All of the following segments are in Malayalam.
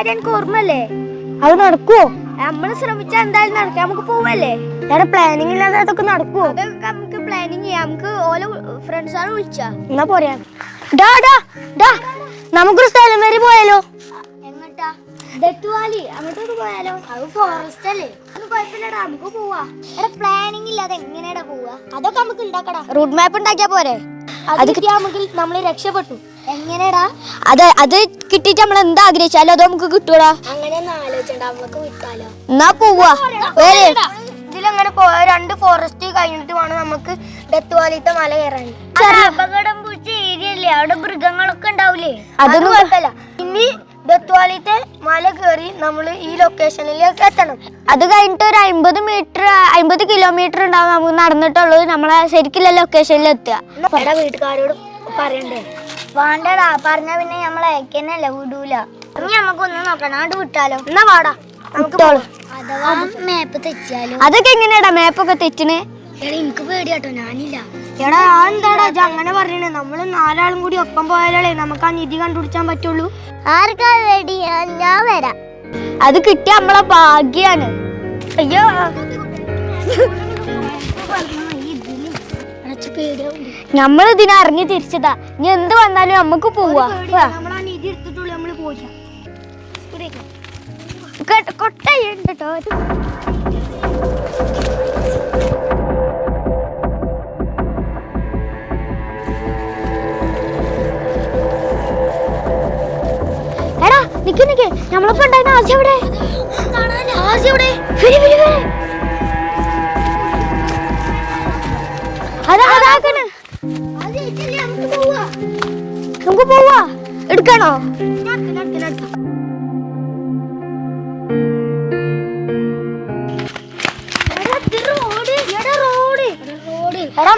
കാര്യം എനിക്ക് ഓർമ്മല്ലേ അത് നടക്കുവോ? നമ്മൾ ശ്രമിച്ചാൽ എന്തായാലും നടക്കാം. നമുക്ക് പോവല്ലേ? എടാ പ്ലാനിങ് ഇല്ലാതെ അതൊക്കെ നടക്കുവോ? അതൊക്കെ നമുക്ക് പ്ലാനിങ് ചെയ്യാം. നമുക്ക് ഓല ഫ്രണ്ട്സാണ് വിളിച്ചാ. എന്നാ പോരാ. ഡാ ഡാ ഡാ നമുക്കൊരു സ്ഥലം വരെ പോയാലോ? എങ്ങട്ടാ? അങ്ങോട്ടൊക്കെ പോയാലോ? അത് ഫോറസ്റ്റ് അല്ലേ? അത് കുഴപ്പമില്ലടാ നമുക്ക് പോവാ. എടാ പ്ലാനിങ് ഇല്ലാതെ എങ്ങനെയാടാ പോവാ? അതൊക്കെ നമുക്ക് ഉണ്ടാക്കടാ റൂട്ട് മാപ്പ് ഉണ്ടാക്കിയാ പോരെ? അത് കിട്ടിയാ നമുക്ക് നമ്മൾ രക്ഷപ്പെട്ടു. എങ്ങനെയാടാ അത് അത് കിട്ടിട്ട് നമ്മൾ എന്താ ആഗ്രഹിച്ചാലും അതോ നമുക്ക് കിട്ടൂടാ? വിട്ടാലോ? എന്നാ പോവാ. വേറെ ഇതിലങ്ങനെ പോയ രണ്ട് ഫോറസ്റ്റ് കഴിഞ്ഞിട്ട് വേണം നമുക്ക് ഡെത്ത് വാലിത്തെ മല കയറാൻ. അപകടം പൂച്ച ഏരിയ അല്ലേ? അവിടെ മൃഗങ്ങളൊക്കെ ഉണ്ടാവില്ലേ അതൊന്നും കുഴപ്പമില്ല. ഇനി ഡെത്ത് വാലിത്തെ മല കയറി നമ്മൾ ഈ ലൊക്കേഷനിലേക്ക് എത്തണം. അത് കഴിഞ്ഞിട്ട് ഒരു അമ്പത് മീറ്റർ അമ്പത് കിലോമീറ്റർ ഉണ്ടാവും. നമുക്ക് നടന്നിട്ടുള്ളത് നമ്മളെ ശരിക്കുള്ള ലൊക്കേഷനിൽ എത്തുക. വീട്ടുകാരോട് പറയണ്ടേ? വേണ്ടടാ പറഞ്ഞ പിന്നെ നമ്മൾ അയക്കന്നല്ല വിടൂല. ഇനി നമുക്കൊന്ന് നോക്കണം അത് വിട്ടാലോ? എന്നാ വിട്ടോളൂ. അഥവാ മാപ്പ് തെറ്റിയാലോ? അതൊക്കെ എങ്ങനെയാടാ മാപ്പൊക്കെ തെറ്റിന് എടാ എനിക്ക് പേടിയാട്ടോ ഞാനില്ല. എടാ എന്താടാ അങ്ങനെ പറയണേ? നമ്മൾ നാലാളും കൂടി ഒപ്പം പോയാലേ നമുക്ക് ആ നിധി കണ്ടുപിടിച്ചാൻ പറ്റുള്ളൂ? ആർക്കാ റെഡി ഞാൻ വരാം. അത് കിട്ടിയ നമ്മളെ ഭാഗ്യാണ്. അയ്യോ. നമ്മൾ ഇതിനെ അറിഞ്ഞു തിരിച്ചതാ. ഇനി എന്ത് വന്നാലും നമുക്ക് പോവാ. കൊട്ടയുണ്ട് കേട്ടോ എടാ നിക്ക് നിക്ക്. നമ്മളിപ്പോ ഉണ്ടായിരുന്ന ആശ എവിടെ? ആശ എവിടെ? വരി വരി വരി. എടുക്കണോ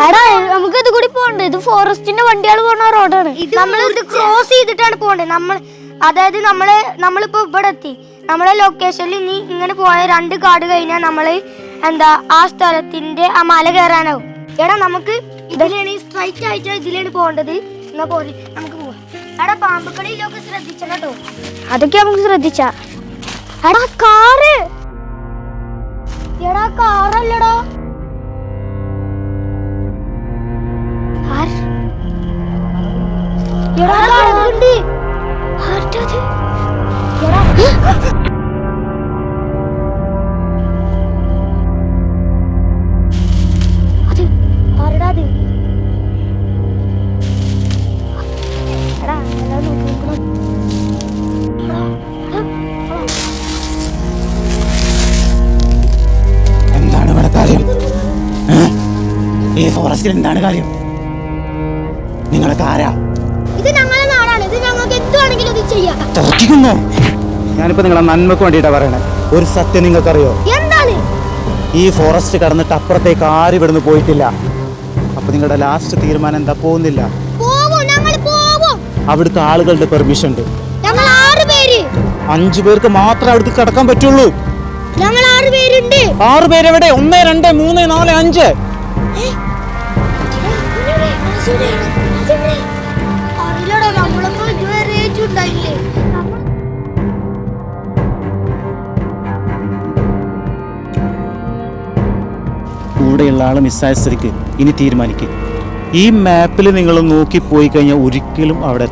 എടാ നമുക്ക് ഇത് കൂടി പോകണ്ടേ? ഇത് ഫോറസ്റ്റിന്റെ വണ്ടികൾ പോണ റോഡാണ്. നമ്മൾ ഇത് ക്രോസ് ചെയ്തിട്ടാണ് പോണ്ടേ നമ്മൾ അതായത് നമ്മൾ നമ്മളിപ്പോ ഇവിടെ എത്തി. നമ്മളെ ലൊക്കേഷനിൽ ഇനി ഇങ്ങനെ പോയ രണ്ട് കാട് കഴിഞ്ഞാൽ നമ്മൾ എന്താ ആ സ്ഥലത്തിന്റെ ആ മല കയറാനാവും. എടാ നമുക്ക് ഇതിലാണ് സ്ട്രൈറ്റ് ആയിട്ട് ഇതിലാണ് പോകേണ്ടത്. എന്നാ പോലെ നമുക്ക് എടാ പാമ്പുകളിലൊക്കെ ശ്രദ്ധിക്കണം കേട്ടോ. അതൊക്കെ നമുക്ക് ശ്രദ്ധിച്ചാ. എടാ കാറ്. എടാ കാറല്ലടാ. എടാ നോക്ക് നോക്ക്. എന്താണ് ഇവിടെ കാര്യം? ഈ ഫോറസ്റ്റിൽ എന്താണ് കാര്യം? നിങ്ങളൊക്കെ ആരാ? ഇത് ഞങ്ങളുടെ നാടാണ്. ഇത് ഞങ്ങൾക്ക് എന്തുവാണെങ്കിലും ഇത് ചെയ്യാം. ഞാനിപ്പോ നിങ്ങളെ നന്മക്ക് വേണ്ടിയിട്ടാ പറയണേ. ഒരു സത്യം നിങ്ങൾക്കറിയോ? എന്താണ്? ഈ ഫോറസ്റ്റ് കടന്നിട്ട് അപ്പുറത്തേക്ക് ആരും ഇവിടുന്ന് പോയിട്ടില്ല. അപ്പൊ നിങ്ങളുടെ ലാസ്റ്റ് തീരുമാനം എന്താ? പോകുന്നില്ല. അവിടുത്തെ ആളുകളുടെ പെർമിഷൻ ഉണ്ട്. അഞ്ചു പേർക്ക് മാത്രമേ അവിടുത്തെ കിടക്കാൻ പറ്റുള്ളൂ. ആറ് പേരെവിടെ? ഒന്ന് രണ്ട് മൂന്ന് നാല് അഞ്ച്. കൂടെയുള്ള ആൾ മിസ്സായ സ്ഥിതിക്ക് ഇനി തീരുമാനിക്കും. ഈ മാപ്പിൽ നിങ്ങൾ നോക്കി പോയി കഴിഞ്ഞാൽ ഒരിക്കലും അവിടെ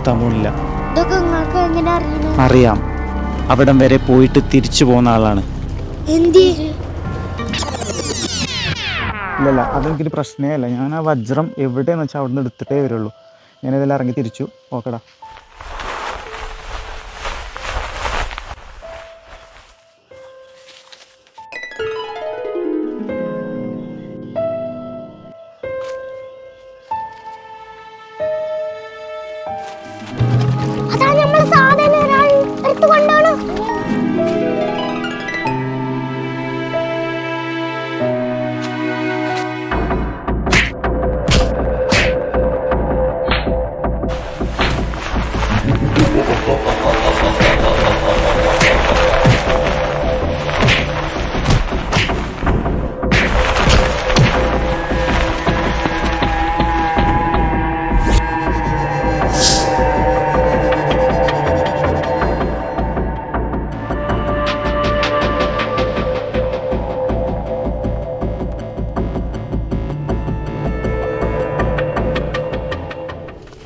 അറിയുന്നു അറിയാം. അവിടം വരെ പോയിട്ട് തിരിച്ചു പോകുന്ന ആളാണ്. ഇല്ലല്ല അതെനിക്കൊരു പ്രശ്നമേ അല്ല. ഞാൻ ആ വജ്രം എവിടെയെന്ന് വെച്ചാൽ അവിടെ നിന്ന് എടുത്തിട്ടേ വരുള്ളൂ. ഞാൻ ഇതെല്ലാം ഇറങ്ങി തിരിച്ചു. ഓക്കെടാ. ¡Suscríbete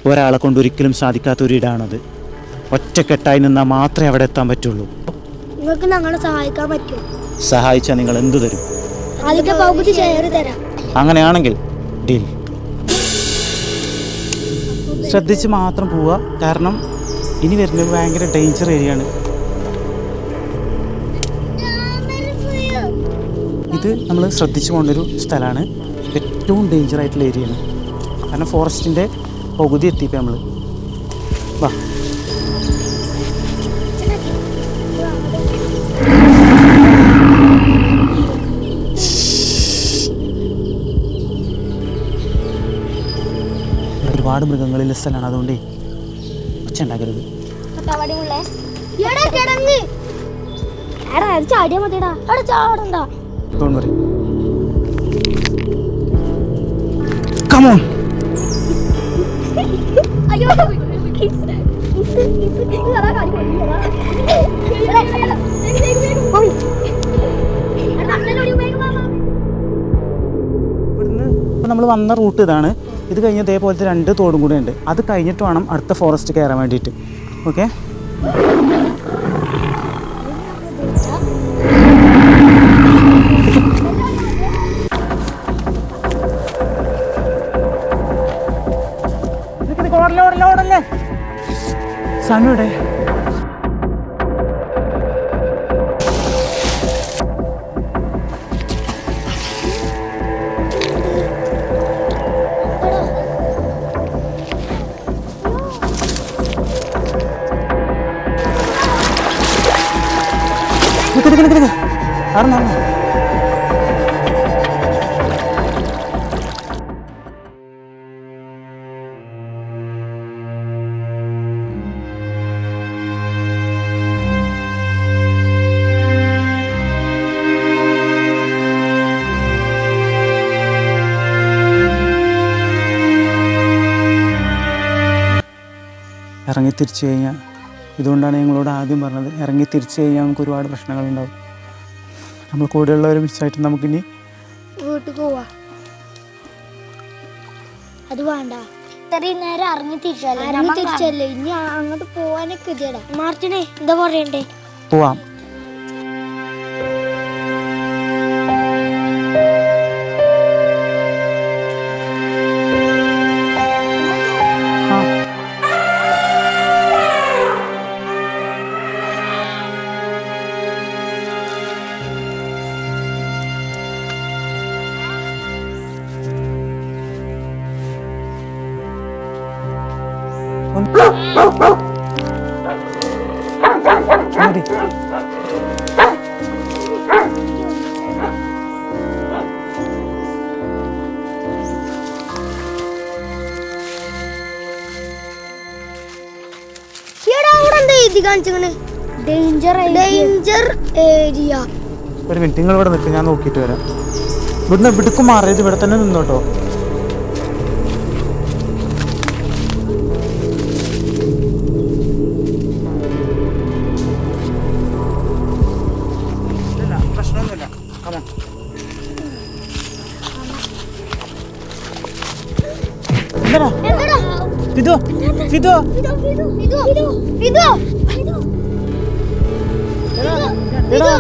ഒരാളെ കൊണ്ട് ഒരിക്കലും സാധിക്കാത്ത ഒരു ഇടാണത്. ഒറ്റക്കെട്ടായി നിന്നാൽ മാത്രമേ അവിടെ എത്താൻ പറ്റുള്ളൂ. നിങ്ങൾക്ക് ഞങ്ങളെ സഹായിക്കാൻ പറ്റുമോ? സഹായിച്ചാൽ നിങ്ങൾ എന്തു തരും? അതിന്റെ പകുതി ഷെയർ തരാം. അങ്ങനെയാണെങ്കിൽ ഡീൽ. ശ്രദ്ധിച്ച് മാത്രം പോവുക. കാരണം ഇനി വരുന്നത് ഭയങ്കര ഡേഞ്ചർ ഏരിയ ആണ്. ഇത് നമ്മൾ ശ്രദ്ധിച്ചു പോകേണ്ട ഒരു സ്ഥലമാണ്. ഏറ്റവും ഡേഞ്ചർ ആയിട്ടുള്ള ഏരിയയാണ് കാരണം ഫോറസ്റ്റിന്റെ പകുതി എത്തിപ്പോ നമ്മൾ വാ. ഒരുപാട് മൃഗങ്ങളിലെ സ്ഥലമാണ് അതുകൊണ്ടേ ഒച്ച ഉണ്ടാക്കരുത്. ചാടിയാ മതിടാ ചാടണ്ട. കമോൺ നമ്മൾ വന്ന റൂട്ട് ഇതാണ്. ഇത് കഴിഞ്ഞ് ഇതേപോലത്തെ രണ്ട് തോടും കൂടെ ഉണ്ട്. അത് കഴിഞ്ഞിട്ട് വേണം അടുത്ത ഫോറസ്റ്റ് കയറാൻ വേണ്ടിയിട്ട്. ഓക്കെ നിക്ക്. ആടുന്നു, ആടുന്നു. ഇറങ്ങി തിരിച്ചു കഴിഞ്ഞാൽ ഇതുകൊണ്ടാണ് ഞങ്ങളോട് ആദ്യം പറഞ്ഞത് ഇറങ്ങി തിരിച്ചു കഴിഞ്ഞാൽ നമുക്ക് ഒരുപാട് പ്രശ്നങ്ങളുണ്ടാവും. നമ്മൾ കൂടെയുള്ളവരെ മിസ്സായിട്ട് നമുക്കിനി വീട്ടിൽ പോവാ. അത് വേണ്ട. ഇത്രയും നേരം അറിഞ്ഞു തിരിച്ചല്ലേ ആരെങ്കിലും തിരിച്ചല്ലേ ഇനി അങ്ങോട്ട് പോവാനൊക്കെ ഇതേടാ. മാർട്ടിനെ എന്താ പറയണ്ടേ? പോവാം. ഒരു മിനിറ്റ് നിങ്ങൾ ഇവിടെ നിൽക്കും ഞാൻ നോക്കിയിട്ട് വരാം. ഇവിടുന്ന് ഇവിടേക്കും മാറിയത് ഇവിടെ തന്നെ നിന്നോട്ടോ എന്താടാ? ഫിദോ ഫിദോ എടാ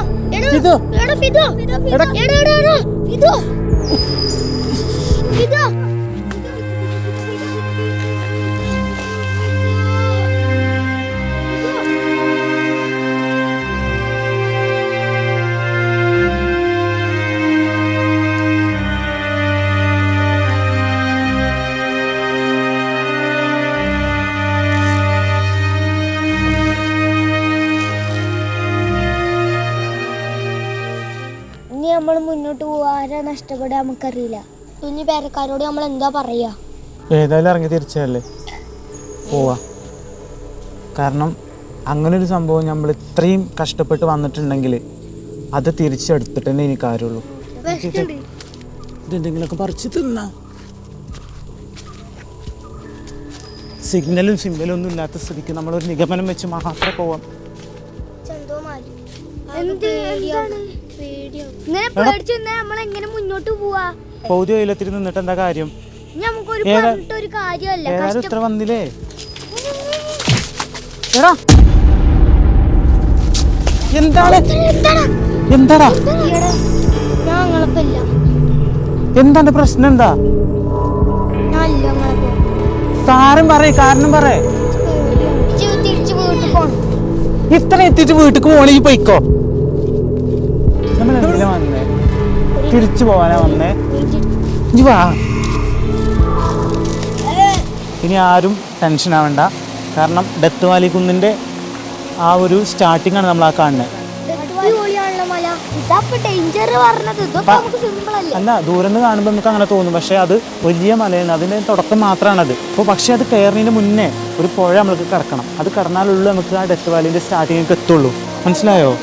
ഫിദോ എടാ ഫിദോ എടാ എടാ. ഫിദോ ഫിദോ മുന്നോട്ട് പോവാരെ നഷ്ടപ്പെടാൻ നമുക്കറിയില്ല. ഇനി പേരക്കാരോട് നമ്മൾ എന്താ പറയാ? ഏതായാലും ഇറങ്ങി തിരിച്ചല്ലേ? പോവാ. കാരണം അങ്ങനെ ഒരു സംഭവം നമ്മൾ ഇത്രയും കഷ്ടപ്പെട്ട് വന്നിട്ടുണ്ടെങ്കിൽ അത് തിരിച്ചെടുത്തിട്ട് തന്നെ എനിക്ക് കാര്യമുള്ളൂ. ഇതെന്തെങ്കിലുമൊക്കെ പറിച്ച് തിന്ന. സിഗ്നലും സിമ്പലും ഒന്നും ഇല്ലാത്ത സ്ഥിതിക്ക് നമ്മളൊരു നിഗമനം വെച്ച് മാത്രമേ പോവാം. എന്ത് എന്താണ്? ഇങ്ങനെ പേടിച്ചു നമ്മൾ എങ്ങനെ മുന്നോട്ട് പോവാ? പൗതി വെയിലത്തിൽ നിന്നിട്ട് എന്താ കാര്യം? നമുക്കൊരു കാര്യമല്ല ഇത്ര വന്നില്ലേ? എടാ. എന്താണ്? എന്താടാ? എന്താണ് പ്രശ്നം എന്താ? നിങ്ങളൊപ്പം കാര്യം കാരണം പറ ഇജ്ജ് തിരിച്ച് വീട്ടിൽ പോണം. ഇത്ര എത്തിച്ച് വീട്ടിൽ പോണേ പോയിക്കോ. നമ്മൾ തിരിച്ചു പോവാനാ വന്നേ. വാ. ഇനി ആരും ടെൻഷൻ ആവണ്ട. കാരണം ഡെത്ത് വാലി കുന്നിന്റെ ആ ഒരു സ്റ്റാർട്ടിംഗ് ആണ് നമ്മൾ ആ കാണുന്നത് അല്ല ദൂരം നിന്ന് കാണുമ്പോൾ നമുക്ക് അങ്ങനെ തോന്നും. പക്ഷേ അത് വലിയ മലയാണ്. അതിന്റെ തുടക്കം മാത്രമാണത് അപ്പോൾ പക്ഷേ അത് കയറിന് മുന്നേ ഒരു പുഴ നമ്മൾക്ക് കടക്കണം. അത് കടന്നാലുള്ളൂ നമുക്ക് ആ ഡെത്ത് വാലിന്റെ സ്റ്റാർട്ടിങ്ങിലേക്ക് എത്തുള്ളൂ. മനസ്സിലായോ?